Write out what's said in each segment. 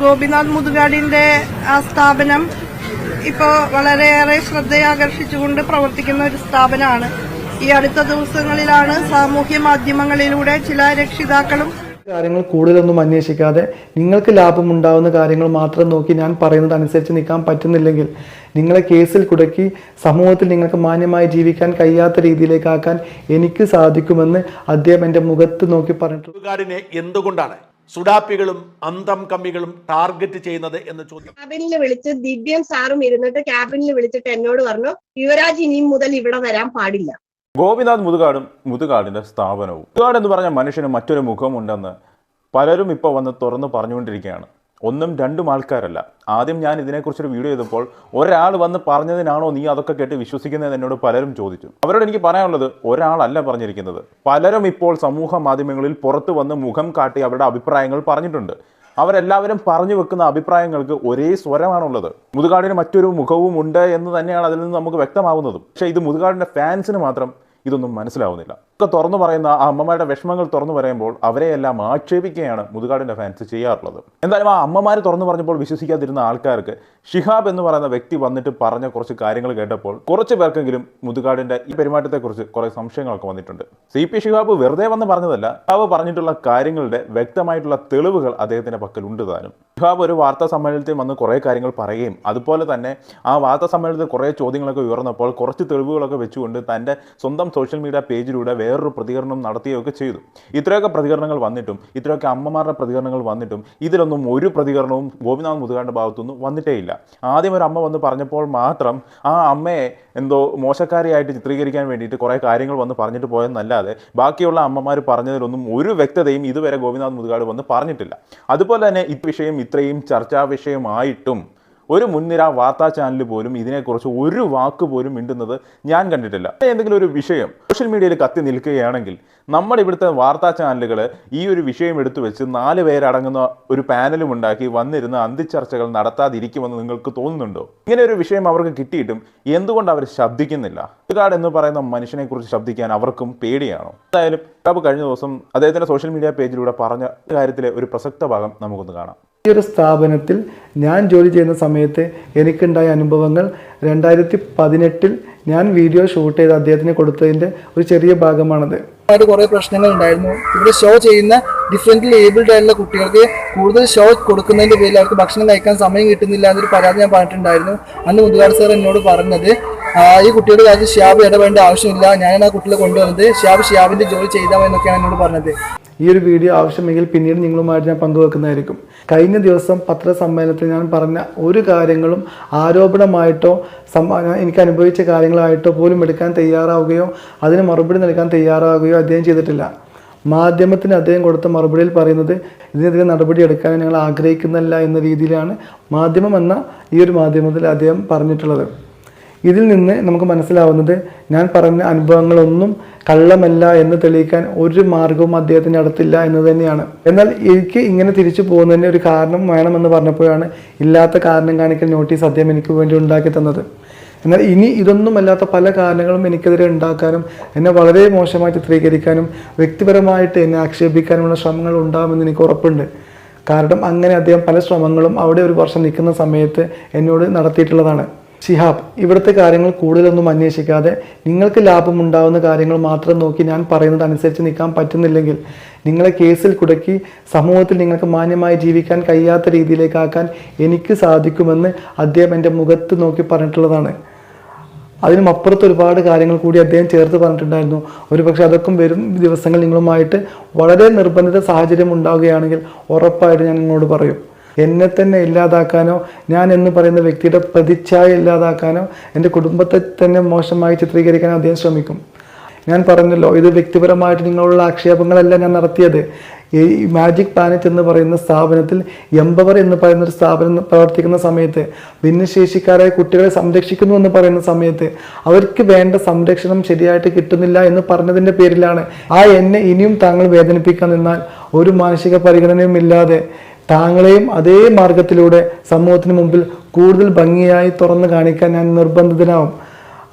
ഗോപിനാഥ് മുതുകാടിന്റെ ആ സ്ഥാപനം. ഇപ്പോൾ വളരെയേറെ ശ്രദ്ധയാകർഷിച്ചുകൊണ്ട് പ്രവർത്തിക്കുന്ന ഒരു സ്ഥാപനമാണ്. ഈ അടുത്ത ദിവസങ്ങളിലാണ് സാമൂഹ്യ മാധ്യമങ്ങളിലൂടെ ചില രക്ഷിതാക്കളും കാര്യങ്ങൾ കൂടുതലൊന്നും അന്വേഷിക്കാതെ നിങ്ങൾക്ക് ലാഭമുണ്ടാവുന്ന കാര്യങ്ങൾ മാത്രം നോക്കി ഞാൻ പറയുന്നത് അനുസരിച്ച് നിൽക്കാൻ പറ്റുന്നില്ലെങ്കിൽ നിങ്ങളെ കേസിൽ കുടക്കി സമൂഹത്തിൽ നിങ്ങൾക്ക് മാന്യമായി ജീവിക്കാൻ കഴിയാത്ത രീതിയിലേക്കാക്കാൻ എനിക്ക് സാധിക്കുമെന്ന് അദ്ദേഹം എന്റെ മുഖത്ത് നോക്കി പറഞ്ഞിട്ടുണ്ട്. എന്തുകൊണ്ടാണ് സുഡാപ്പികളും അന്തം കമ്മികളും ടാർഗറ്റ് ചെയ്യുന്നത് എന്ന് ചോദ്യം. ക്യാബിനിൽ വിളിച്ച് ദിവ്യം സാറും ഇരുന്നിട്ട് ക്യാബിനിൽ വിളിച്ചിട്ട് എന്നോട് പറഞ്ഞു യുവരാജ് ഇനിയും മുതൽ ഇവിടെ വരാൻ പാടില്ല. ഗോപിനാഥ് മുതുകാടും മുതുകാടിന്റെ സ്ഥാപനവും. മുതുകാട് എന്ന് പറഞ്ഞ മനുഷ്യന് മറ്റൊരു മുഖമുണ്ടെന്ന് പലരും ഇപ്പോൾ വന്ന് തുറന്ന് പറഞ്ഞുകൊണ്ടിരിക്കുകയാണ്. ഒന്നും രണ്ടും ആൾക്കാരല്ല. ആദ്യം ഞാൻ ഇതിനെക്കുറിച്ചൊരു വീഡിയോ ചെയ്തപ്പോൾ ഒരാൾ വന്ന് പറഞ്ഞതിനാണോ നീ അതൊക്കെ കേട്ട് വിശ്വസിക്കുന്നത് എന്നോട് പലരും ചോദിച്ചു. അവരോട് എനിക്ക് പറയാനുള്ളത് ഒരാളല്ല പറഞ്ഞിരിക്കുന്നത്. പലരും ഇപ്പോൾ സമൂഹ മാധ്യമങ്ങളിൽ പുറത്തു വന്ന് മുഖം കാട്ടി അവരുടെ അഭിപ്രായങ്ങൾ പറഞ്ഞിട്ടുണ്ട്. അവരെല്ലാവരും പറഞ്ഞു വെക്കുന്ന അഭിപ്രായങ്ങൾക്ക് ഒരേ സ്വരമാണുള്ളത്. മുതുകാടിന് മറ്റൊരു മുഖവും ഉണ്ട് എന്ന് തന്നെയാണ് അതിൽ നിന്ന് നമുക്ക് വ്യക്തമാവുന്നതും. പക്ഷേ ഇത് മുതുകാടിന്റെ ഫാൻസിന് മാത്രം ഇതൊന്നും മനസ്സിലാവുന്നില്ല. ഒക്കെ തുറന്നു പറയുന്ന ആ അമ്മമാരുടെ വിഷമങ്ങൾ തുറന്നു പറയുമ്പോൾ അവരെയെല്ലാം ആക്ഷേപിക്കുകയാണ് മുതുകാടിന്റെ ഫാൻസ് ചെയ്യാറുള്ളത്. എന്തായാലും ആ അമ്മമാർ തുറന്നു പറഞ്ഞപ്പോൾ വിശ്വസിക്കാതിരുന്ന ആൾക്കാർക്ക് ഷിഹാബ് എന്ന് പറയുന്ന വ്യക്തി വന്നിട്ട് പറഞ്ഞ കുറച്ച് കാര്യങ്ങൾ കേട്ടപ്പോൾ കുറച്ച് പേർക്കെങ്കിലും മുതുകാടിന്റെ ഈ പെരുമാറ്റത്തെക്കുറിച്ച് കുറെ സംശയങ്ങളൊക്കെ വന്നിട്ടുണ്ട്. സി പി ഷിഹാബ് വെറുതെ വന്ന് പറഞ്ഞതല്ല ഷിഹാബ് പറഞ്ഞിട്ടുള്ള കാര്യങ്ങളുടെ വ്യക്തമായിട്ടുള്ള തെളിവുകൾ അദ്ദേഹത്തിന്റെ പക്കൽ ഉണ്ട് താനും. ഷിഹാബ് ഒരു വാർത്താ സമ്മേളനത്തിൽ വന്ന് കുറേ കാര്യങ്ങൾ പറയുകയും അതുപോലെ തന്നെ ആ വാർത്താ സമ്മേളനത്തിൽ കുറേ ചോദ്യങ്ങളൊക്കെ ഉയർന്നപ്പോൾ കുറച്ച് തെളിവുകളൊക്കെ വെച്ചുകൊണ്ട് തന്റെ സ്വന്തം സോഷ്യൽ മീഡിയ പേജിലൂടെ വേറൊരു പ്രതികരണം നടത്തുകയൊക്കെ ചെയ്തു. ഇത്രയൊക്കെ പ്രതികരണങ്ങൾ വന്നിട്ടും ഇത്രയൊക്കെ അമ്മമാരുടെ പ്രതികരണങ്ങൾ വന്നിട്ടും ഇതിലൊന്നും ഒരു പ്രതികരണവും ഗോപിനാഥ് മുതുകാടിന്റെ ഭാഗത്തുനിന്നും വന്നിട്ടേ ഇല്ല ആദ്യം ഒരു അമ്മ വന്ന് പറഞ്ഞപ്പോൾ മാത്രം ആ അമ്മയെ എന്തോ മോശക്കാരിയായിട്ട് ചിത്രീകരിക്കാൻ വേണ്ടിയിട്ട് കുറേ കാര്യങ്ങൾ വന്ന് പറഞ്ഞിട്ട് പോയെന്നല്ലാതെ ബാക്കിയുള്ള അമ്മമാർ പറഞ്ഞതിലൊന്നും ഒരു വ്യക്തതയും ഇതുവരെ ഗോപിനാഥ് മുതുകാട് വന്ന് പറഞ്ഞിട്ടില്ല. അതുപോലെ തന്നെ ഈ വിഷയം ഇത്രയും ചർച്ചാ വിഷയമായിട്ടും ഒരു മുൻനിര വാർത്താ ചാനൽ പോലും ഇതിനെക്കുറിച്ച് ഒരു വാക്ക് പോലും മിണ്ടുന്നത് ഞാൻ കണ്ടിട്ടില്ല. എന്തെങ്കിലും ഒരു വിഷയം സോഷ്യൽ മീഡിയയിൽ കത്തി നിൽക്കുകയാണെങ്കിൽ നമ്മുടെ ഇവിടുത്തെ വാർത്താ ചാനലുകൾ ഈ ഒരു വിഷയം എടുത്തു വെച്ച് നാല് പേരടങ്ങുന്ന ഒരു പാനലും ഉണ്ടാക്കി വന്നിരുന്ന് അന്തിച്ചർച്ചകൾ നടത്താതിരിക്കുമെന്ന് നിങ്ങൾക്ക് തോന്നുന്നുണ്ടോ? ഇങ്ങനെ ഒരു വിഷയം അവർക്ക് കിട്ടിയിട്ടും എന്തുകൊണ്ട് അവർ ശബ്ദിക്കുന്നില്ല? കാർഡ് എന്ന് പറയുന്ന മനുഷ്യനെ കുറിച്ച് ശബ്ദിക്കാൻ അവർക്കും പേടിയാണോ? എന്തായാലും കഴിഞ്ഞ ദിവസം അദ്ദേഹത്തിന്റെ സോഷ്യൽ മീഡിയ പേജിലൂടെ പറഞ്ഞ കാര്യത്തിലെ ഒരു പ്രസക്ത ഭാഗം നമുക്കൊന്ന് കാണാം. ഈ ഒരു സ്ഥാപനത്തിൽ ഞാൻ ജോലി ചെയ്യുന്ന സമയത്ത് എനിക്കുണ്ടായ അനുഭവങ്ങൾ രണ്ടായിരത്തി പതിനെട്ടിൽ ഞാൻ വീഡിയോ ഷൂട്ട് ചെയ്ത് അദ്ദേഹത്തിന് കൊടുത്തതിന്റെ ഒരു ചെറിയ ഭാഗമാണത്. ആയിട്ട് കുറേ പ്രശ്നങ്ങൾ ഉണ്ടായിരുന്നു. ഇവിടെ ഷോ ചെയ്യുന്ന ഡിഫറെന്റ് ഏബിൾഡ് ആയിട്ടുള്ള കുട്ടികൾക്ക് കൂടുതൽ ഷോ കൊടുക്കുന്നതിന്റെ പേരിൽ അവർക്ക് ഭക്ഷണം കഴിക്കാൻ സമയം കിട്ടുന്നില്ല എന്നൊരു പരാതി ഞാൻ പറഞ്ഞിട്ടുണ്ടായിരുന്നു. അന്ന് മുതുകാട് സാർ എന്നോട് പറഞ്ഞത് ഈ കുട്ടിയുടെ കാര്യം ഷിയാബ് ഇടപെടേണ്ട ആവശ്യമില്ല. ഞാനാണ് ആ കുട്ടികളെ കൊണ്ടുവന്നത്. ഷിയാബ് ഷിയാബിന്റെ ജോലി ചെയ്താൽ എന്നൊക്കെയാണ് എന്നോട് പറഞ്ഞത്. ഈ ഒരു വീഡിയോ ആവശ്യമെങ്കിൽ പിന്നീട് നിങ്ങളുമായിട്ട് ഞാൻ പങ്കുവെക്കുന്നതായിരിക്കും. കഴിഞ്ഞ ദിവസം പത്രസമ്മേളനത്തിൽ ഞാൻ പറഞ്ഞ ഒരു കാര്യങ്ങളും ആരോപണമായിട്ടോ എനിക്ക് അനുഭവിച്ച കാര്യങ്ങളായിട്ടോ പോലും എടുക്കാൻ തയ്യാറാവുകയോ അതിന് മറുപടി നൽകാൻ തയ്യാറാവുകയോ അദ്ദേഹം ചെയ്തിട്ടില്ല. മാധ്യമത്തിന് അദ്ദേഹം കൊടുത്ത മറുപടിയിൽ പറയുന്നത് ഇതിനെതിരെ നടപടി എടുക്കാൻ ഞങ്ങൾ ആഗ്രഹിക്കുന്നില്ല എന്ന രീതിയിലാണ് മാധ്യമം എന്ന ഈ ഒരു മാധ്യമത്തിൽ അദ്ദേഹം പറഞ്ഞിട്ടുള്ളത്. ഇതിൽ നിന്ന് നമുക്ക് മനസ്സിലാവുന്നത് ഞാൻ പറഞ്ഞ അനുഭവങ്ങളൊന്നും കള്ളമല്ല എന്ന് തെളിയിക്കാൻ ഒരു മാർഗവും അദ്ദേഹത്തിന്റെ അടുത്തില്ല എന്ന് തന്നെയാണ്. എന്നാൽ എനിക്ക് ഇങ്ങനെ തിരിച്ചു പോകുന്നതിന്റെ ഒരു കാരണം വേണമെന്ന് പറഞ്ഞപ്പോഴാണ് ഇല്ലാത്ത കാരണം കാണിക്കൽ നോട്ടീസ് അദ്ദേഹം എനിക്ക് വേണ്ടി ഉണ്ടാക്കി തന്നത്. എന്നാൽ ഇനി ഇതൊന്നുമല്ലാത്ത പല കാരണങ്ങളും എനിക്കെതിരെ ഉണ്ടാക്കാനും എന്നെ വളരെ മോശമായി ചിത്രീകരിക്കാനും വ്യക്തിപരമായിട്ട് എന്നെ ആക്ഷേപിക്കാനുമുള്ള ശ്രമങ്ങൾ ഉണ്ടാകുമെന്ന് എനിക്ക് ഉറപ്പുണ്ട്. കാരണം അങ്ങനെ അദ്ദേഹം പല ശ്രമങ്ങളും അവിടെ ഒരു വർഷം നിൽക്കുന്ന സമയത്ത് എന്നോട് നടത്തിയിട്ടുള്ളതാണ്. ഷിഹാബ് ഇവിടുത്തെ കാര്യങ്ങൾ കൂടുതലൊന്നും അന്വേഷിക്കാതെ നിങ്ങൾക്ക് ലാഭമുണ്ടാവുന്ന കാര്യങ്ങൾ മാത്രം നോക്കി ഞാൻ പറയുന്നത് അനുസരിച്ച് നിൽക്കാൻ പറ്റുന്നില്ലെങ്കിൽ നിങ്ങളെ കേസിൽ കുടക്കി സമൂഹത്തിൽ നിങ്ങൾക്ക് മാന്യമായി ജീവിക്കാൻ കഴിയാത്ത രീതിയിലേക്കാക്കാൻ എനിക്ക് സാധിക്കുമെന്ന് അദ്ദേഹം എന്റെ മുഖത്ത് നോക്കി പറഞ്ഞിട്ടുള്ളതാണ്. അതിനും അപ്പുറത്ത് ഒരുപാട് കാര്യങ്ങൾ കൂടി അദ്ദേഹം ചേർത്ത് പറഞ്ഞിട്ടുണ്ടായിരുന്നു. ഒരുപക്ഷെ അതൊക്കെ വരും ദിവസങ്ങൾ നിങ്ങളുമായിട്ട് വളരെ നിർബന്ധിത സാഹചര്യം ഉണ്ടാവുകയാണെങ്കിൽ ഉറപ്പായിട്ട് ഞാൻ നിങ്ങളോട് പറയും. എന്നെ തന്നെ ഇല്ലാതാക്കാനോ ഞാൻ എന്ന് പറയുന്ന വ്യക്തിയുടെ പ്രതിച്ഛായ ഇല്ലാതാക്കാനോ എന്റെ കുടുംബത്തെ തന്നെ മോശമായി ചിത്രീകരിക്കാനോ അദ്ദേഹം ശ്രമിക്കും. ഞാൻ പറഞ്ഞല്ലോ ഇത് വ്യക്തിപരമായിട്ട് നിങ്ങളുള്ള ആക്ഷേപങ്ങളല്ല ഞാൻ നടത്തിയത്. ഈ മാജിക് പ്ലാനറ്റ് എന്ന് പറയുന്ന സ്ഥാപനത്തിൽ എംപവർ എന്ന് പറയുന്ന ഒരു സ്ഥാപനം പ്രവർത്തിക്കുന്ന സമയത്ത് ഭിന്നശേഷിക്കാരായ കുട്ടികളെ സംരക്ഷിക്കുന്നു എന്ന് പറയുന്ന സമയത്ത് അവർക്ക് വേണ്ട സംരക്ഷണം ശരിയായിട്ട് കിട്ടുന്നില്ല എന്ന് പറഞ്ഞതിന്റെ പേരിലാണ്. ആ എന്നെ ഇനിയും താങ്കൾ വേദനിപ്പിക്കാൻ നിന്നാൽ ഒരു മാനസിക പരിഗണനയും ഇല്ലാതെ താങ്കളെയും അതേ മാർഗത്തിലൂടെ സമൂഹത്തിന് മുമ്പിൽ കൂടുതൽ ഭംഗിയായി തുറന്നു കാണിക്കാൻ ഞാൻ നിർബന്ധിതനാവും.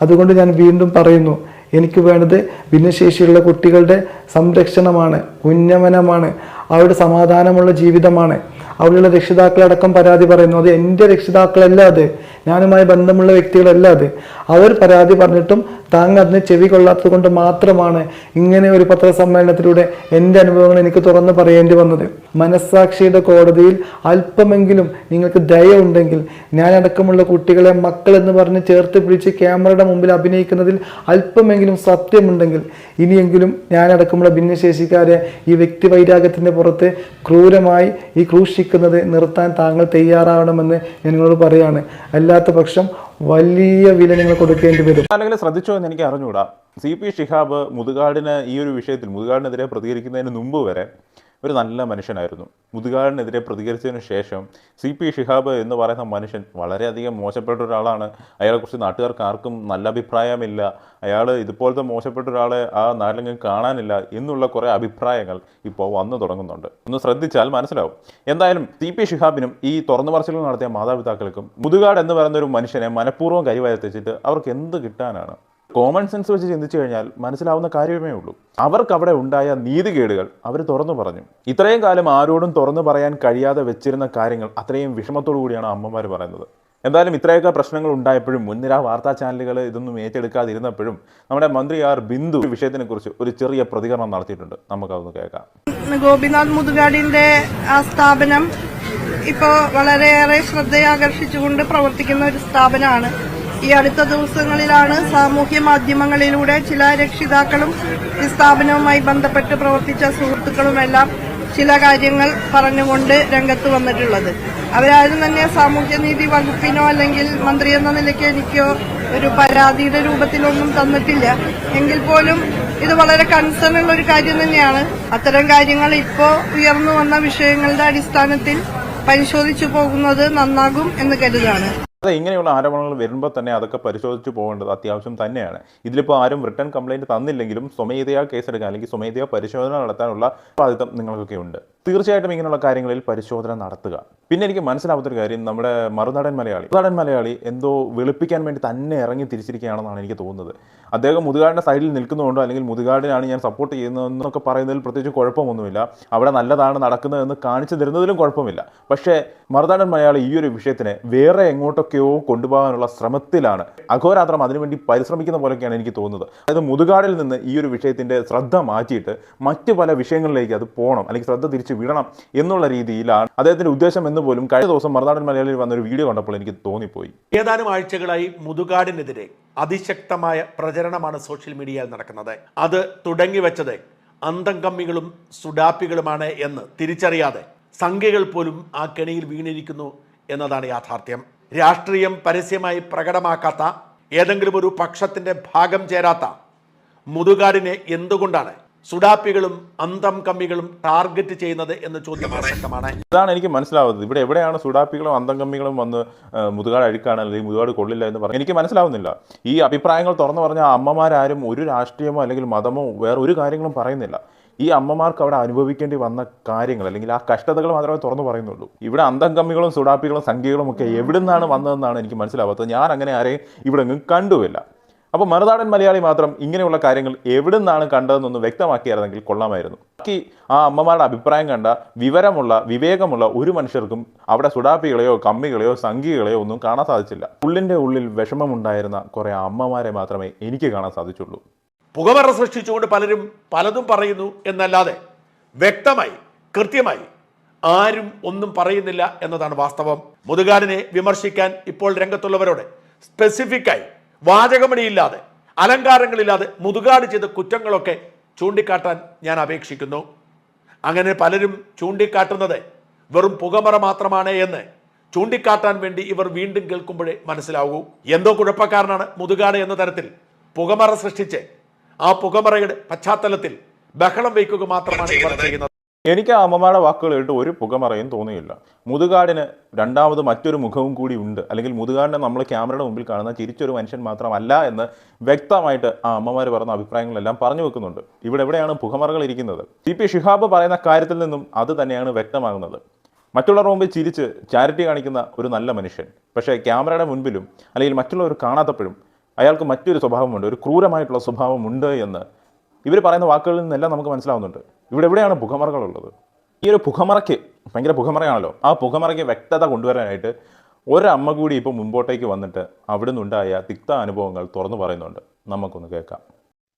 അതുകൊണ്ട് ഞാൻ വീണ്ടും പറയുന്നു എനിക്ക് വേണ്ടത് ഭിന്നശേഷിയുള്ള കുട്ടികളുടെ സംരക്ഷണമാണ് ഉന്നമനമാണ് അവരുടെ സമാധാനമുള്ള ജീവിതമാണ്. അവിടെയുള്ള രക്ഷിതാക്കളടക്കം പരാതി പറയുന്നു അത് എന്റെ രക്ഷിതാക്കളല്ല അത്. ഞാനുമായി ബന്ധമുള്ള വ്യക്തികളല്ല അത്. അവർ പരാതി പറഞ്ഞിട്ടും താങ്കൾ അതിന് ചെവി കൊള്ളാത്തത് കൊണ്ട് മാത്രമാണ് ഇങ്ങനെ ഒരു പത്രസമ്മേളനത്തിലൂടെ എന്റെ അനുഭവങ്ങൾ എനിക്ക് തുറന്നു പറയേണ്ടി വന്നത്. മനസ്സാക്ഷിയുടെ കോടതിയിൽ അല്പമെങ്കിലും നിങ്ങൾക്ക് ദയ ഉണ്ടെങ്കിൽ ഞാനടക്കമുള്ള കുട്ടികളെ മക്കൾ എന്ന് പറഞ്ഞ് ചേർത്ത് പിടിച്ച് ക്യാമറയുടെ മുമ്പിൽ അഭിനയിക്കുന്നതിൽ അല്പമെങ്കിലും സത്യമുണ്ടെങ്കിൽ ഇനിയെങ്കിലും ഞാനടക്കമുള്ള ഭിന്നശേഷിക്കാരെ ഈ വ്യക്തി വൈരാഗ്യത്തിന്റെ പുറത്ത് ക്രൂരമായി ഈ ക്രൂശിക്കുന്നത് നിർത്താൻ താങ്കൾ തയ്യാറാവണമെന്ന് ഞാൻ നിങ്ങളോട് പറയാണ്. അല്ലാത്ത പക്ഷം വലിയ വില നിങ്ങൾ കൊടുക്കേണ്ടി വരും. അല്ലെങ്കിൽ ശ്രദ്ധിച്ചോ എന്ന് എനിക്ക് അറിഞ്ഞുകൂടാ. സി പി ഷിഹാബ് മുതുകാടിന് ഈ ഒരു വിഷയത്തിൽ മുതുകാടിനെതിരെ പ്രതികരിക്കുന്നതിന് മുമ്പ് വരെ ഒരു നല്ല മനുഷ്യനായിരുന്നു. മുതുകാടിനെതിരെ പ്രതികരിച്ചതിന് ശേഷം സി പി ഷിഹാബ് എന്ന് പറയുന്ന മനുഷ്യൻ വളരെയധികം മോശപ്പെട്ട ഒരാളാണ്. അയാളെക്കുറിച്ച് നാട്ടുകാർക്ക് ആർക്കും നല്ല അഭിപ്രായമില്ല. അയാൾ ഇതുപോലത്തെ മോശപ്പെട്ട ഒരാളെ ആ നാട്ടിലെങ്കിലും കാണാനില്ല എന്നുള്ള കുറേ അഭിപ്രായങ്ങൾ ഇപ്പോൾ വന്നു തുടങ്ങുന്നുണ്ട്. ഒന്ന് ശ്രദ്ധിച്ചാൽ മനസ്സിലാവും. എന്തായാലും സി പി ഷിഹാബിനും ഈ തുറന്നു പറച്ചിലുകൾ നടത്തിയ മാതാപിതാക്കൾക്കും മുതുകാട് എന്ന് പറയുന്ന ഒരു മനുഷ്യനെ മനഃപൂർവം കരിവയത്തിച്ചിട്ട് അവർക്ക് എന്ത് കിട്ടാനാണ്? കോമൺ സെൻസ് വെച്ച് ചിന്തിച്ചു കഴിഞ്ഞാൽ മനസ്സിലാവുന്ന കാര്യമേ ഉള്ളൂ. അവർക്ക് അവിടെ ഉണ്ടായ നീതികേടുകൾ അവർ തുറന്നു പറഞ്ഞു. ഇത്രയും കാലം ആരോടും തുറന്നു പറയാൻ കഴിയാതെ വെച്ചിരുന്ന കാര്യങ്ങൾ അത്രയും വിഷമത്തോടു കൂടിയാണ് അമ്മമാർ പറയുന്നത്. എന്തായാലും ഇത്രയൊക്കെ പ്രശ്നങ്ങൾ ഉണ്ടായപ്പോഴും മുൻനിര വാർത്താ ചാനലുകൾ ഇതൊന്നും ഏറ്റെടുക്കാതിരുന്നപ്പോഴും നമ്മുടെ മന്ത്രി ആർ ബിന്ദു ഈ വിഷയത്തിനെക്കുറിച്ച് ഒരു ചെറിയ പ്രതികരണം നടത്തിയിട്ടുണ്ട്. നമുക്കതൊന്ന് കേൾക്കാം. ഗോപിനാഥ് മുതുകാടിന്റെ ആ സ്ഥാപനം ഇപ്പോൾ വളരെയേറെ ശ്രദ്ധയാകർഷിച്ചുകൊണ്ട് പ്രവർത്തിക്കുന്ന ഒരു സ്ഥാപനമാണ്. ഈ അടുത്ത ദിവസങ്ങളിലാണ് സാമൂഹ്യ മാധ്യമങ്ങളിലൂടെ ചില രക്ഷിതാക്കളും ഈ സ്ഥാപനവുമായി ബന്ധപ്പെട്ട് പ്രവർത്തിച്ച സുഹൃത്തുക്കളുമെല്ലാം ചില കാര്യങ്ങൾ പറഞ്ഞുകൊണ്ട് രംഗത്ത് വന്നിട്ടുള്ളത്. അവരാരും തന്നെ സാമൂഹ്യനീതി വകുപ്പിനോ അല്ലെങ്കിൽ മന്ത്രി എന്ന നിലയ്ക്ക് എനിക്കോ ഒരു പരാതിയുടെ രൂപത്തിലൊന്നും തന്നിട്ടില്ല. എങ്കിൽ പോലും ഇത് വളരെ കൺസേൺ ഉള്ള ഒരു കാര്യം തന്നെയാണ്. അത്തരം കാര്യങ്ങൾ ഇപ്പോൾ ഉയർന്നു വന്ന വിഷയങ്ങളുടെ അടിസ്ഥാനത്തിൽ പരിശോധിച്ചു പോകുന്നത് നന്നാകും എന്ന് കരുതാണ്. അതെ ഇങ്ങനെയുള്ള ആരോപണങ്ങൾ വരുമ്പോൾ തന്നെ അതൊക്കെ പരിശോധിച്ച് പോകേണ്ടത് അത്യാവശ്യം തന്നെയാണ്. ഇതിലിപ്പോൾ ആരും റിട്ടേൺ കംപ്ലയിന്റ് തന്നില്ലെങ്കിലും സ്വമേധയാ കേസെടുക്കാൻ അല്ലെങ്കിൽ സ്വമേധയാ പരിശോധന നടത്താനുള്ള ബാധ്യത നിങ്ങൾക്കൊക്കെ ഉണ്ട് തീർച്ചയായിട്ടും ഇങ്ങനെയുള്ള കാര്യങ്ങളിൽ പരിശോധന നടത്തുക. പിന്നെ എനിക്ക് മനസ്സിലാവാത്തൊരു കാര്യം നമ്മുടെ മറുനാടൻ മലയാളി മറുനാടൻ മലയാളി എന്തോ വെളുപ്പിക്കാൻ വേണ്ടി തന്നെ ഇറങ്ങി തിരിച്ചിരിക്കുകയാണെന്നാണ് എനിക്ക് തോന്നുന്നത്. അദ്ദേഹം മുതുകാടിന്റെ സൈഡിൽ നിൽക്കുന്നതുകൊണ്ടോ അല്ലെങ്കിൽ മുതുകാടിനാണ് ഞാൻ സപ്പോർട്ട് ചെയ്യുന്നതെന്നൊക്കെ പറയുന്നതിൽ പ്രത്യേകിച്ച് കുഴപ്പമൊന്നുമില്ല. അവിടെ നല്ലതാണ് നടക്കുന്നതെന്ന് കാണിച്ചു തരുന്നതിലും കുഴപ്പമില്ല. പക്ഷേ മറുനാടൻ മലയാളി ഈ ഒരു വിഷയത്തിനെ വേറെ എങ്ങോട്ടൊക്കെയോ കൊണ്ടുപോകാനുള്ള ശ്രമത്തിലാണ്. അഘോരാത്രം അതിനുവേണ്ടി പരിശ്രമിക്കുന്ന പോലെയൊക്കെയാണ് എനിക്ക് തോന്നുന്നത്. അതായത് മുതുകാടിൽ നിന്ന് ഈ ഒരു വിഷയത്തിന്റെ ശ്രദ്ധ മാറ്റിയിട്ട് മറ്റു പല വിഷയങ്ങളിലേക്ക് അത് പോകണം. അല്ലെങ്കിൽ ശ്രദ്ധ തിരിച്ച് വിടണം എന്നുള്ള രീതിയിലാണ് അദ്ദേഹത്തിന്റെ ഉദ്ദേശം എന്ന് പോലും കഴിഞ്ഞ ദിവസം മറുനാടൻ മലയാളിയിൽ വന്നൊരു വീഡിയോ കണ്ടപ്പോൾ എനിക്ക് തോന്നിപ്പോയി. ഏതാനും ആഴ്ചകളായി മുതുകാടിനെതിരെ അതിശക്തമായ പ്രചരണമാണ് സോഷ്യൽ മീഡിയയിൽ നടക്കുന്നത്. അത് തുടങ്ങി വെച്ചത് കമ്മികളും സുഡാപ്പികളുമാണ് എന്ന് തിരിച്ചറിയാതെ സംഖ്യകൾ പോലും ആ കെണിയിൽ വീണിരിക്കുന്നു എന്നതാണ് യാഥാർത്ഥ്യം. രാഷ്ട്രീയം പരസ്യമായി പ്രകടമാക്കാത്ത ഏതെങ്കിലും ഒരു പക്ഷത്തിന്റെ ഭാഗം ചേരാത്ത മുതുകാടിനെ എന്തുകൊണ്ടാണ് സുഡാപ്പികളും അന്തം കമ്മികളും ടാർഗറ്റ് ചെയ്യുന്നത് എന്ന ചോദ്യം പ്രസക്തമാണ് ഇതാണ് എനിക്ക് മനസ്സിലാവുന്നത്. ഇവിടെ എവിടെയാണ് സുഡാപ്പികളും അന്തം കമ്മികളും വന്ന് മുതുകാട് അഴുക്കാണ് അല്ലെങ്കിൽ മുതുകാട് കൊള്ളില്ല എന്ന് പറഞ്ഞു എനിക്ക് മനസ്സിലാവുന്നില്ല. ഈ അഭിപ്രായങ്ങൾ തുറന്നു പറഞ്ഞ അമ്മമാരാരും ഒരു രാഷ്ട്രീയമോ അല്ലെങ്കിൽ മതമോ വേറെ ഒരു കാര്യങ്ങളും പറയുന്നില്ല. ഈ അമ്മമാർക്ക് അവിടെ അനുഭവിക്കേണ്ടി വന്ന കാര്യങ്ങൾ അല്ലെങ്കിൽ ആ കഷ്ടതകൾ മാത്രമേ തുറന്നു പറയുന്നുള്ളൂ. ഇവിടെ അന്തംകമ്മികളും സുഡാപ്പികളും സംഖ്യകളും ഒക്കെ എവിടെ നിന്നാണ് വന്നതെന്നാണ് എനിക്ക് മനസ്സിലാവാത്തത്. ഞാൻ അങ്ങനെ ആരെയും ഇവിടെ എങ്ങും കണ്ടുമില്ല അപ്പോൾ മറുനാടൻ മലയാളി മാത്രം ഇങ്ങനെയുള്ള കാര്യങ്ങൾ എവിടെ നിന്നാണ് കണ്ടതെന്നൊന്ന് വ്യക്തമാക്കിയായിരുന്നെങ്കിൽ കൊള്ളാമായിരുന്നു. ബാക്കി ആ അമ്മമാരുടെ അഭിപ്രായം കണ്ട വിവരമുള്ള വിവേകമുള്ള ഒരു മനുഷ്യർക്കും അവിടെ സുഡാപ്പികളെയോ കമ്മികളെയോ സംഘികളെയോ ഒന്നും കാണാൻ സാധിച്ചില്ല. ഉള്ളിന്റെ ഉള്ളിൽ വിഷമമുണ്ടായിരുന്ന കുറേ അമ്മമാരെ മാത്രമേ എനിക്ക് കാണാൻ സാധിച്ചുള്ളൂ. പുകമറ സൃഷ്ടിച്ചുകൊണ്ട് പലരും പലതും പറയുന്നു എന്നല്ലാതെ വ്യക്തമായി കൃത്യമായി ആരും ഒന്നും പറയുന്നില്ല എന്നതാണ് വാസ്തവം. മുതുകാടിനെ വിമർശിക്കാൻ ഇപ്പോൾ രംഗത്തുള്ളവരോട് സ്പെസിഫിക്കായി വാചകമണിയില്ലാതെ അലങ്കാരങ്ങളില്ലാതെ മുതുകാട് ചെയ്ത കുറ്റങ്ങളൊക്കെ ചൂണ്ടിക്കാട്ടാൻ ഞാൻ അപേക്ഷിക്കുന്നു. അങ്ങനെ പലരും ചൂണ്ടിക്കാട്ടുന്നത് വെറും പുകമറ മാത്രമാണ് എന്ന് ചൂണ്ടിക്കാട്ടാൻ വേണ്ടി ഇവർ വീണ്ടും കേൾക്കുമ്പോഴേ മനസ്സിലാവൂ എന്തോ കുഴപ്പക്കാരനാണ് മുതുകാട് എന്ന തരത്തിൽ പുകമറ സൃഷ്ടിച്ച് ആ പുകമറയുടെ പശ്ചാത്തലത്തിൽ ബഹളം വയ്ക്കുക മാത്രമാണ് ഇവർ ചെയ്യുന്നത്. എനിക്ക് ആ അമ്മമാരുടെ വാക്കുകൾ കേട്ട് ഒരു പുകമറയും തോന്നിയില്ല. മുതുകാടിന് രണ്ടാമത് മറ്റൊരു മുഖവും കൂടി ഉണ്ട്. അല്ലെങ്കിൽ മുതുകാടിനെ നമ്മൾ ക്യാമറയുടെ മുമ്പിൽ കാണുന്ന ചിരിച്ചൊരു മനുഷ്യൻ മാത്രമല്ല എന്ന് വ്യക്തമായിട്ട് ആ അമ്മമാർ പറഞ്ഞ അഭിപ്രായങ്ങളെല്ലാം പറഞ്ഞു വെക്കുന്നുണ്ട്. ഇവിടെ എവിടെയാണ് പുകമറകൾ ഇരിക്കുന്നത്? സി പി ഷിഹാബ് പറയുന്ന കാര്യത്തിൽ നിന്നും അത് തന്നെയാണ് വ്യക്തമാകുന്നത്. മറ്റുള്ളവരുടെ മുമ്പിൽ ചിരിച്ച് ചാരിറ്റി കാണിക്കുന്ന ഒരു നല്ല മനുഷ്യൻ. പക്ഷേ ക്യാമറയുടെ മുൻപിലും അല്ലെങ്കിൽ മറ്റുള്ളവർ കാണാത്തപ്പോഴും അയാൾക്ക് മറ്റൊരു സ്വഭാവമുണ്ട്. ഒരു ക്രൂരമായിട്ടുള്ള സ്വഭാവമുണ്ട് എന്ന് ഇവർ പറയുന്ന വാക്കുകളിൽ നിന്നെല്ലാം നമുക്ക് മനസ്സിലാവുന്നുണ്ട്. ഇവിടെ എവിടെയാണ് പുകമറകളുള്ളത് ഈ ഒരു പുകമറയ്ക്ക് ഭയങ്കര പുകമറയാണല്ലോ. ആ പുകമറയ്ക്ക് വ്യക്തത കൊണ്ടുവരാനായിട്ട് ഒരമ്മ കൂടി ഇപ്പോൾ മുമ്പോട്ടേക്ക് വന്നിട്ട് അവിടെ നിന്നുണ്ടായ തിക്ത അനുഭവങ്ങൾ തുറന്നു പറയുന്നുണ്ട്. നമുക്കൊന്ന് കേൾക്കാം.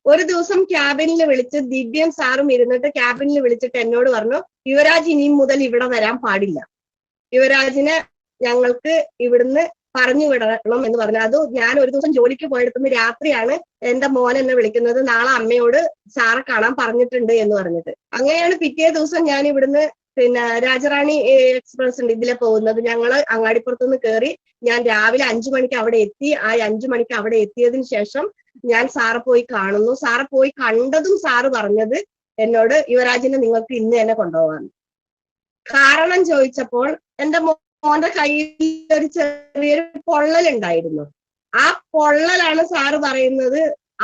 ഒരു ദിവസം ക്യാബിനിൽ വിളിച്ച് ദിവ്യം സാറും ഇരുന്നിട്ട് ക്യാബിനിൽ വിളിച്ചിട്ട് എന്നോട് പറഞ്ഞു യുവരാജ് ഇനി മുതൽ ഇവിടെ വരാൻ പാടില്ല. യുവരാജിനെ ഞങ്ങൾക്ക് ഇവിടുന്ന് പറഞ്ഞു വിടണം എന്ന് പറഞ്ഞു അത് ഞാൻ ഒരു ദിവസം ജോലിക്ക് പോയെടുത്തുന്ന രാത്രിയാണ് എന്റെ മോൻ എന്നെ വിളിക്കുന്നത്. നാളെ അമ്മയോട് സാറെ കാണാൻ പറഞ്ഞിട്ടുണ്ട് എന്ന് പറഞ്ഞിട്ട്. അങ്ങനെയാണ് പിറ്റേ ദിവസം ഞാൻ ഇവിടുന്ന് പിന്നെ രാജറാണി എക്സ്പ്രസ് ഉണ്ട് ഇതിലെ പോകുന്നത്. ഞങ്ങൾ അങ്ങാടിപ്പുറത്ത് നിന്ന് കയറി ഞാൻ രാവിലെ അഞ്ചു മണിക്ക് അവിടെ എത്തി. ആ അഞ്ചു മണിക്ക് അവിടെ എത്തിയതിനു ശേഷം ഞാൻ സാറെ പോയി കാണുന്നു. സാറെ പോയി കണ്ടതും സാറ് പറഞ്ഞത് എന്നോട് യുവരാജിനെ നിങ്ങൾക്ക് ഇന്ന് തന്നെ കൊണ്ടുപോകാൻ. കാരണം ചോദിച്ചപ്പോൾ എന്റെ മോന്റെ കയ്യിൽ ഒരു ചെറിയൊരു പൊള്ളലുണ്ടായിരുന്നു. ആ പൊള്ളലാണ് സാറ് പറയുന്നത്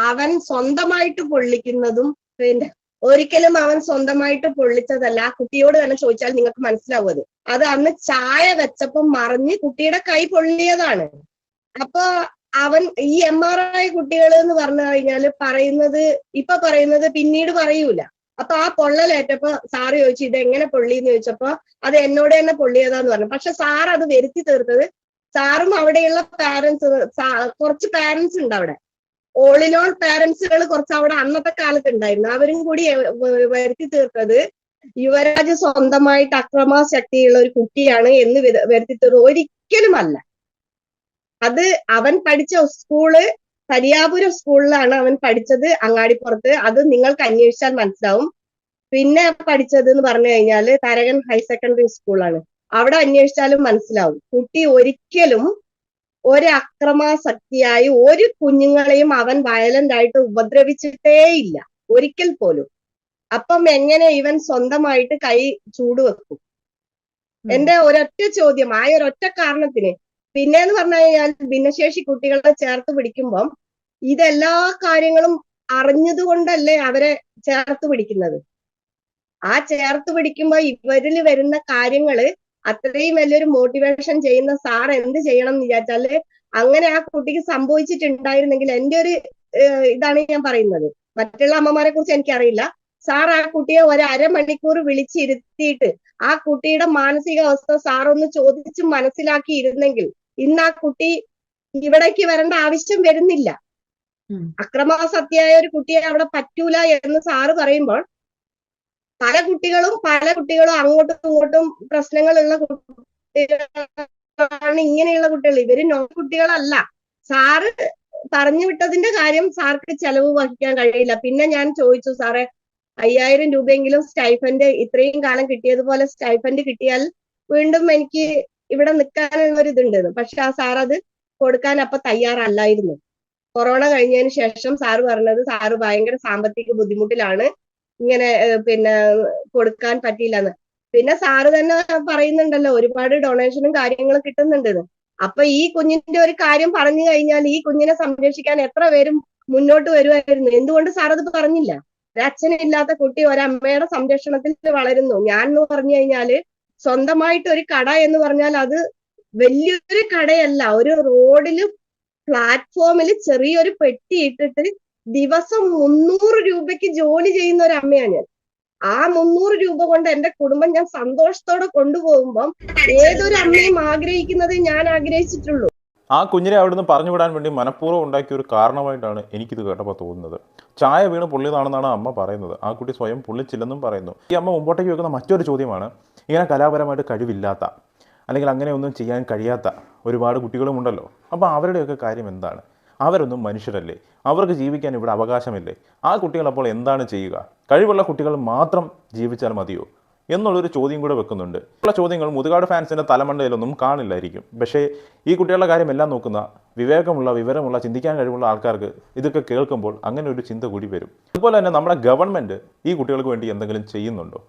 അവൻ സ്വന്തമായിട്ട് പൊള്ളിക്കുന്നതും പിന്നെ ഒരിക്കലും അവൻ സ്വന്തമായിട്ട് പൊള്ളിച്ചതല്ല. കുട്ടിയോട് തന്നെ ചോദിച്ചാൽ നിങ്ങൾക്ക് മനസ്സിലാവുമത് അത്. അത് അന്ന് ചായ വെച്ചപ്പം മറിഞ്ഞ് കുട്ടിയുടെ കൈ പൊള്ളിയതാണ്. അപ്പൊ അവൻ ഈ എം ആർ ഐ കുട്ടികൾ എന്ന് പറഞ്ഞു കഴിഞ്ഞാൽ പറയുന്നത് ഇപ്പൊ പറയുന്നത് പിന്നീട് പറയൂല. അപ്പൊ ആ പൊള്ളലേറ്റപ്പോ സാറ് ചോദിച്ചു ഇത് എങ്ങനെ പൊള്ളി എന്ന് ചോദിച്ചപ്പോ അത് എന്നോട് തന്നെ പൊള്ളിയതാന്ന് പറഞ്ഞു. പക്ഷെ സാർ അത് വരുത്തി തീർത്തത് സാറും അവിടെയുള്ള പാരന്റ്സ് കുറച്ച് പാരന്റ്സ് ഉണ്ട് അവിടെ. ഓളിനോൾ പാരന്റ്സുകൾ കുറച്ച് അവിടെ അന്നത്തെ കാലത്ത് ഉണ്ടായിരുന്നു. അവരും കൂടി വരുത്തി തീർത്തത് യുവരാജ് സ്വന്തമായിട്ട് അക്രമാശക്തിയുള്ള ഒരു കുട്ടിയാണ് എന്ന് വരുത്തി തീർത്തത്. ഒരിക്കലുമല്ല. അത് അവൻ പഠിച്ച സ്കൂൾ പരിയാപുരം സ്കൂളിലാണ് അവൻ പഠിച്ചത് അങ്ങാടിപ്പുറത്ത്. അത് നിങ്ങൾക്ക് അന്വേഷിച്ചാൽ മനസ്സിലാവും. പിന്നെ പഠിച്ചത് എന്ന് പറഞ്ഞു കഴിഞ്ഞാൽ തരകൻ ഹയർ സെക്കൻഡറി സ്കൂളാണ്. അവിടെ അന്വേഷിച്ചാലും മനസ്സിലാവും. കുട്ടി ഒരിക്കലും ഒരു അക്രമാസക്തിയായി ഒരു കുഞ്ഞുങ്ങളെയും അവൻ വയലന്റ് ആയിട്ട് ഉപദ്രവിച്ചിട്ടേയില്ല. ഒരിക്കൽ പോലും. അപ്പം എങ്ങനെ ഇവൻ സ്വന്തമായിട്ട് കൈ ചൂടുവെക്കും? എന്റെ ഒരൊറ്റ ചോദ്യം ആ ഒരൊറ്റ കാരണത്തിന് പിന്നെ എന്ന് പറഞ്ഞു കഴിഞ്ഞാൽ ഭിന്നശേഷി കുട്ടികളെ ചേർത്ത് പിടിക്കുമ്പം ഇതെല്ലാ കാര്യങ്ങളും അറിഞ്ഞതുകൊണ്ടല്ലേ അവരെ ചേർത്ത് പിടിക്കുന്നത്. ആ ചേർത്ത് പിടിക്കുമ്പോ ഇവരിൽ വരുന്ന കാര്യങ്ങൾ അത്രയും വലിയൊരു മോട്ടിവേഷൻ ചെയ്യുന്ന സാർ എന്ത് ചെയ്യണം എന്ന് വിചാരിച്ചാൽ അങ്ങനെ ആ കുട്ടിക്ക് സംഭവിച്ചിട്ടുണ്ടായിരുന്നെങ്കിൽ എന്റെ ഒരു ഇതാണ് ഞാൻ പറയുന്നത്. മറ്റുള്ള അമ്മമാരെ കുറിച്ച് എനിക്കറിയില്ല. സാർ ആ കുട്ടിയെ ഒരു അരമണിക്കൂർ വിളിച്ചിരുത്തിയിട്ട് ആ കുട്ടിയുടെ മാനസികാവസ്ഥ സാർ ഒന്ന് ചോദിച്ച് മനസ്സിലാക്കിയിരുന്നെങ്കിൽ ഇന്ന് ആ കുട്ടി ഇവിടേക്ക് വരേണ്ട ആവശ്യം വരുന്നില്ല. അക്രമാസക്തിയായ ഒരു കുട്ടിയെ അവിടെ പറ്റൂല എന്ന് സാറ് പറയുമ്പോൾ പല കുട്ടികളും പല കുട്ടികളും അങ്ങോട്ടും ഇങ്ങോട്ടും പ്രശ്നങ്ങളുള്ള കുട്ടികളാണ് ഇങ്ങനെയുള്ള കുട്ടികൾ. ഇവർ നോ കുട്ടികളല്ല. സാറ് പറഞ്ഞു വിട്ടതിന്റെ കാര്യം സാർക്ക് ചെലവ് വഹിക്കാൻ കഴിയില്ല. പിന്നെ ഞാൻ ചോദിച്ചു സാറേ അയ്യായിരം രൂപയെങ്കിലും സ്റ്റൈഫൻഡ് ഇത്രയും കാലം കിട്ടിയതുപോലെ സ്റ്റൈഫൻഡ് കിട്ടിയാൽ വീണ്ടും എനിക്ക് ഇവിടെ നിൽക്കാനുള്ള ഒരു ഇതുണ്ട് പക്ഷെ ആ സാർ അത് കൊടുക്കാൻ അപ്പൊ തയ്യാറല്ലായിരുന്നു. കൊറോണ കഴിഞ്ഞതിന് ശേഷം സാറ് പറഞ്ഞത് സാറ് ഭയങ്കര സാമ്പത്തിക ബുദ്ധിമുട്ടിലാണ്. ഇങ്ങനെ പിന്നെ കൊടുക്കാൻ പറ്റിയില്ലെന്ന്. പിന്നെ സാറ് തന്നെ പറയുന്നുണ്ടല്ലോ ഒരുപാട് ഡൊണേഷനും കാര്യങ്ങളും കിട്ടുന്നുണ്ടെന്ന് അപ്പൊ ഈ കുഞ്ഞിന്റെ ഒരു കാര്യം പറഞ്ഞു കഴിഞ്ഞാൽ ഈ കുഞ്ഞിനെ സംരക്ഷിക്കാൻ എത്ര പേരും മുന്നോട്ട് വരുമായിരുന്നു. എന്തുകൊണ്ട് സാർ അത് പറഞ്ഞില്ല? ഒരു അച്ഛനില്ലാത്ത കുട്ടി ഒരമ്മയുടെ സംരക്ഷണത്തിൽ വളരുന്നു. ഞാൻ എന്ന് പറഞ്ഞു കഴിഞ്ഞാൽ സ്വന്തമായിട്ട് ഒരു കട എന്ന് പറഞ്ഞാൽ അത് വലിയൊരു കടയല്ല. ഒരു റോഡിൽ പ്ലാറ്റ്ഫോമിൽ ചെറിയൊരു പെട്ടി ഇട്ടിട്ട് ദിവസം മുന്നൂറ് രൂപയ്ക്ക് ജോലി ചെയ്യുന്ന ഒരു അമ്മയാണ് ഞാൻ. ആ മുന്നൂറ് രൂപ കൊണ്ട് എന്റെ കുടുംബം ഞാൻ സന്തോഷത്തോടെ കൊണ്ടുപോകുമ്പം ഏതൊരു അമ്മയും ആഗ്രഹിക്കുന്നത് ഞാൻ ആഗ്രഹിച്ചിട്ടുള്ളൂ. ആ കുഞ്ഞിനെ അവിടുന്ന് പറഞ്ഞു വിടാൻ വേണ്ടി മനഃപൂർവം ഉണ്ടാക്കിയ ഒരു കാരണമായിട്ടാണ് എനിക്കിത് കേട്ടപ്പോൾ തോന്നുന്നത്. ചായ വീണ് പൊള്ളിയതാണെന്നാണ് അമ്മ പറയുന്നത്. ആ കുട്ടി സ്വയം പൊള്ളിച്ചില്ലെന്നും പറയുന്നു. ഈ അമ്മ മുമ്പോട്ടേക്ക് വെക്കുന്ന മറ്റൊരു ചോദ്യമാണ് ഇങ്ങനെ കലാപരമായിട്ട് കഴിവില്ലാത്ത അല്ലെങ്കിൽ അങ്ങനെ ഒന്നും ചെയ്യാൻ കഴിയാത്ത ഒരുപാട് കുട്ടികളുമുണ്ടല്ലോ. അപ്പോൾ അവരുടെയൊക്കെ കാര്യം എന്താണ്? അവരൊന്നും മനുഷ്യരല്ലേ? അവർക്ക് ജീവിക്കാൻ ഇവിടെ അവകാശമില്ലേ? ആ കുട്ടികൾ അപ്പോൾ എന്താണ് ചെയ്യുക? കഴിവുള്ള കുട്ടികൾ മാത്രം ജീവിച്ചാൽ മതിയോ? എന്നുള്ളൊരു ചോദ്യം കൂടെ വെക്കുന്നുണ്ട്. ഉള്ള ചോദ്യങ്ങൾ മുതുകാട് ഫാൻസിന്റെ തലമണ്ടയിലൊന്നും കാണില്ലായിരിക്കും. പക്ഷേ ഈ കുട്ടികളുടെ കാര്യം എല്ലാം നോക്കുന്ന വിവേകമുള്ള വിവരമുള്ള ചിന്തിക്കാൻ കഴിവുള്ള ആൾക്കാർക്ക് ഇതൊക്കെ കേൾക്കുമ്പോൾ അങ്ങനെ ഒരു ചിന്ത കൂടി വരും. അതുപോലെ തന്നെ നമ്മുടെ ഗവൺമെന്റ് ഈ കുട്ടികൾക്ക് വേണ്ടി എന്തെങ്കിലും ചെയ്യുന്നുണ്ടോ?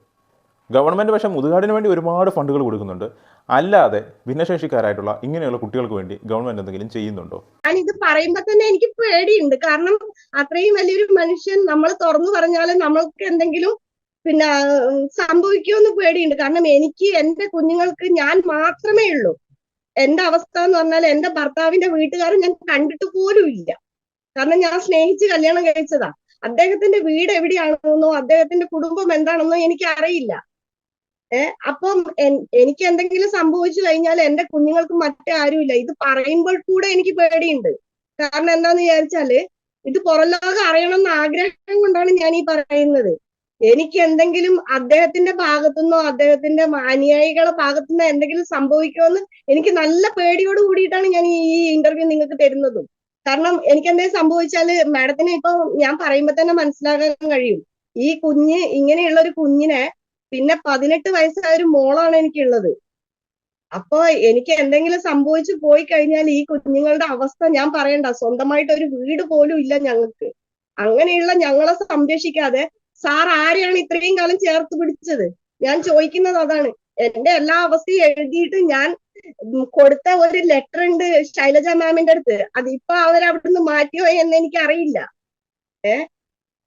ഗവൺമെന്റ് പക്ഷേ മുതുകാടിന് വേണ്ടി ഒരുപാട് ഫണ്ടുകൾ കൊടുക്കുന്നുണ്ട്. അല്ലാതെ ഭിന്നശേഷിക്കാരായിട്ടുള്ള ഇങ്ങനെയുള്ള കുട്ടികൾക്ക് വേണ്ടി ഗവൺമെന്റ് എന്തെങ്കിലും ചെയ്യുന്നുണ്ടോ? ഞാൻ ഇത് പറയുമ്പോ തന്നെ എനിക്ക് പേടിയുണ്ട്. കാരണം അത്രയും വലിയൊരു മനുഷ്യൻ നമ്മൾ തുറന്നു പറഞ്ഞാലും നമ്മൾക്ക് എന്തെങ്കിലും പിന്നെ സംഭവിക്കുമെന്ന് പേടിയുണ്ട്. കാരണം എനിക്ക് എന്റെ കുഞ്ഞുങ്ങൾക്ക് ഞാൻ മാത്രമേ ഉള്ളൂ. എന്റെ അവസ്ഥ എന്ന് പറഞ്ഞാൽ എന്റെ ഭർത്താവിന്റെ വീട്ടുകാരൻ ഞാൻ കണ്ടിട്ട് പോലും ഇല്ല. കാരണം ഞാൻ സ്നേഹിച്ച് കല്യാണം കഴിച്ചതാ. അദ്ദേഹത്തിന്റെ വീട് എവിടെയാണെന്നോ അദ്ദേഹത്തിന്റെ കുടുംബം എന്താണെന്നോ എനിക്ക് അറിയില്ല ഏർ അപ്പം എനിക്ക് എന്തെങ്കിലും സംഭവിച്ചു കഴിഞ്ഞാൽ എന്റെ കുഞ്ഞുങ്ങൾക്ക് മറ്റേ ആരുമില്ല. ഇത് പറയുമ്പോൾ കൂടെ എനിക്ക് പേടിയുണ്ട്. കാരണം എന്താന്ന് വിചാരിച്ചാൽ ഇത് പുറം ലോകം അറിയണം എന്ന ആഗ്രഹം കൊണ്ടാണ് ഞാൻ ഈ പറയുന്നത്. എനിക്ക് എന്തെങ്കിലും അദ്ദേഹത്തിന്റെ ഭാഗത്തുനിന്നോ അദ്ദേഹത്തിന്റെ അനുയായികളെ ഭാഗത്തുനിന്നോ എന്തെങ്കിലും സംഭവിക്കുമെന്ന് എനിക്ക് നല്ല പേടിയോട് കൂടിയിട്ടാണ് ഞാൻ ഈ ഇന്റർവ്യൂ നിങ്ങൾക്ക് തരുന്നതും. കാരണം എനിക്ക് എന്തെങ്കിലും സംഭവിച്ചാൽ മാഡത്തിന് ഇപ്പൊ ഞാൻ പറയുമ്പോ തന്നെ മനസ്സിലാക്കാൻ കഴിയും. ഈ കുഞ്ഞ് ഇങ്ങനെയുള്ള ഒരു കുഞ്ഞിനെ പിന്നെ പതിനെട്ട് വയസ്സായ ഒരു മോളാണ് എനിക്കുള്ളത്. അപ്പൊ എനിക്ക് എന്തെങ്കിലും സംഭവിച്ചു പോയി കഴിഞ്ഞാൽ ഈ കുഞ്ഞുങ്ങളുടെ അവസ്ഥ ഞാൻ പറയണ്ട. സ്വന്തമായിട്ട് ഒരു വീട് പോലും ഇല്ല ഞങ്ങൾക്ക്. അങ്ങനെയുള്ള ഞങ്ങളെ സംരക്ഷിക്കാതെ സാർ ആരെയാണ് ഇത്രയും കാലം ചേർത്ത് പിടിച്ചത്? ഞാൻ ചോദിക്കുന്നത് അതാണ്. എന്റെ എല്ലാ അവസ്ഥയും എഴുതിയിട്ട് ഞാൻ കൊടുത്ത ഒരു ലെറ്റർ ഉണ്ട് ശൈലജ മാമിന്റെ അടുത്ത്. അതിപ്പോ അവരവിടുന്ന് മാറ്റിയോ എന്ന് എനിക്ക് അറിയില്ല ഏ?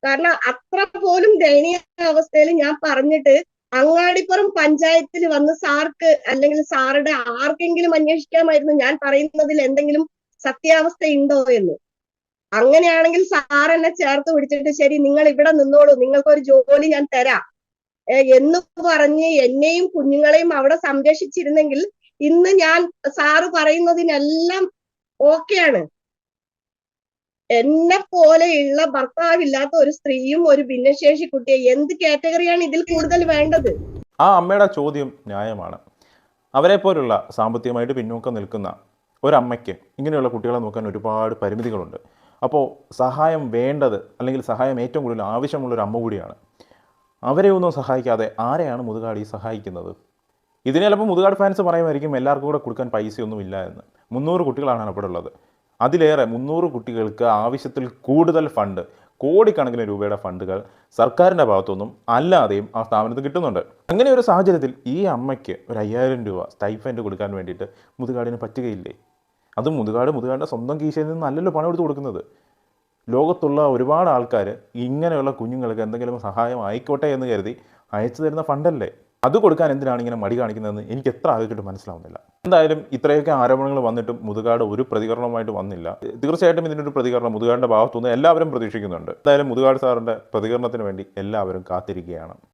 കാരണം അത്ര പോലും ദയനീയ അവസ്ഥയിൽ ഞാൻ പറഞ്ഞിട്ട് അങ്ങാടിപ്പുറം പഞ്ചായത്തിൽ വന്ന് സാർക്ക് അല്ലെങ്കിൽ സാറുടെ ആർക്കെങ്കിലും അന്വേഷിക്കാമായിരുന്നു ഞാൻ പറയുന്നതിൽ എന്തെങ്കിലും സത്യാവസ്ഥ ഉണ്ടോ എന്ന്. അങ്ങനെയാണെങ്കിൽ സാർ എന്നെ ചേർത്ത് പിടിച്ചിട്ട് ശരി നിങ്ങൾ ഇവിടെ നിന്നോളൂ നിങ്ങൾക്കൊരു ജോലി ഞാൻ തരാം. എന്ന് പറഞ്ഞ് എന്നെയും കുഞ്ഞുങ്ങളെയും അവിടെ സംരക്ഷിച്ചിരുന്നെങ്കിൽ ഇന്ന് ഞാൻ സാറ് പറയുന്നതിനെല്ലാം ഓക്കെയാണ് എന്നെ പോലെയുള്ള ഭർത്താവില്ലാത്ത ഒരു സ്ത്രീയും ഒരു ഭിന്നശേഷി കുട്ടിയെ എന്ത് കാറ്റഗറിയാണ് ഇതിൽ കൂടുതൽ വേണ്ടത്? ആ അമ്മയുടെ ചോദ്യം ന്യായമാണ്. അവരെ പോലുള്ള സാമ്പത്തികമായിട്ട് പിന്നോക്കം നിൽക്കുന്ന ഒരമ്മയ്ക്ക് ഇങ്ങനെയുള്ള കുട്ടികളെ നോക്കാൻ ഒരുപാട് പരിമിതികളുണ്ട്. അപ്പോൾ സഹായം വേണ്ടത് അല്ലെങ്കിൽ സഹായം ഏറ്റവും കൂടുതൽ ആവശ്യമുള്ളൊരു അമ്മ കൂടിയാണ്. അവരെ ഒന്നും സഹായിക്കാതെ ആരെയാണ് മുതുകാടി സഹായിക്കുന്നത്? ഇതിന് ചിലപ്പോൾ മുതുകാട് ഫാൻസ് പറയുമായിരിക്കും എല്ലാവർക്കും കൂടെ കൊടുക്കാൻ പൈസയൊന്നും ഇല്ല എന്ന്. മുന്നൂറ് കുട്ടികളാണ് അവിടെ ഉള്ളത്. അതിലേറെ മുന്നൂറ് കുട്ടികൾക്ക് ആവശ്യത്തിൽ കൂടുതൽ ഫണ്ട് കോടിക്കണക്കിന് രൂപയുടെ ഫണ്ടുകൾ സർക്കാരിന്റെ ഭാഗത്തുനിന്നും അല്ലാതെയും ആ സ്ഥാപനത്തിൽ കിട്ടുന്നുണ്ട്. അങ്ങനെ ഒരു സാഹചര്യത്തിൽ ഈ അമ്മയ്ക്ക് ഒരു അയ്യായിരം രൂപ സ്റ്റൈഫൻഡ് കൊടുക്കാൻ വേണ്ടിയിട്ട് മുതുകാടിന് പറ്റുകയില്ലേ? അത് മുതുകാട് മുതുകാടിന്റെ സ്വന്തം കീശയിൽ നിന്ന് നല്ലല്ലോ പണം എടുത്ത് കൊടുക്കുന്നത്. ലോകത്തുള്ള ഒരുപാട് ആൾക്കാർ ഇങ്ങനെയുള്ള കുഞ്ഞുങ്ങൾക്ക് എന്തെങ്കിലും സഹായം ആയിക്കോട്ടെ എന്ന് കരുതി അയച്ചു തരുന്ന ഫണ്ടല്ലേ? അത് കൊടുക്കാൻ എന്തിനാണ് ഇങ്ങനെ മടി കാണിക്കുന്നതെന്ന് എനിക്ക് എത്ര ആലോചിച്ചിട്ട് മനസ്സിലാവുന്നില്ല. എന്തായാലും ഇത്രയൊക്കെ ആരോപണങ്ങൾ വന്നിട്ടും മുതുകാട് ഒരു പ്രതികരണവുമായിട്ട് വന്നില്ല. തീർച്ചയായിട്ടും ഇതിനൊരു പ്രതികരണം മുതുകാടിന്റെ ഭാഗത്തുനിന്ന് എല്ലാവരും പ്രതീക്ഷിക്കുന്നുണ്ട്. എന്തായാലും മുതുകാട് സാറിന്റെ പ്രതികരണത്തിന് വേണ്ടി എല്ലാവരും കാത്തിരിക്കുകയാണ്.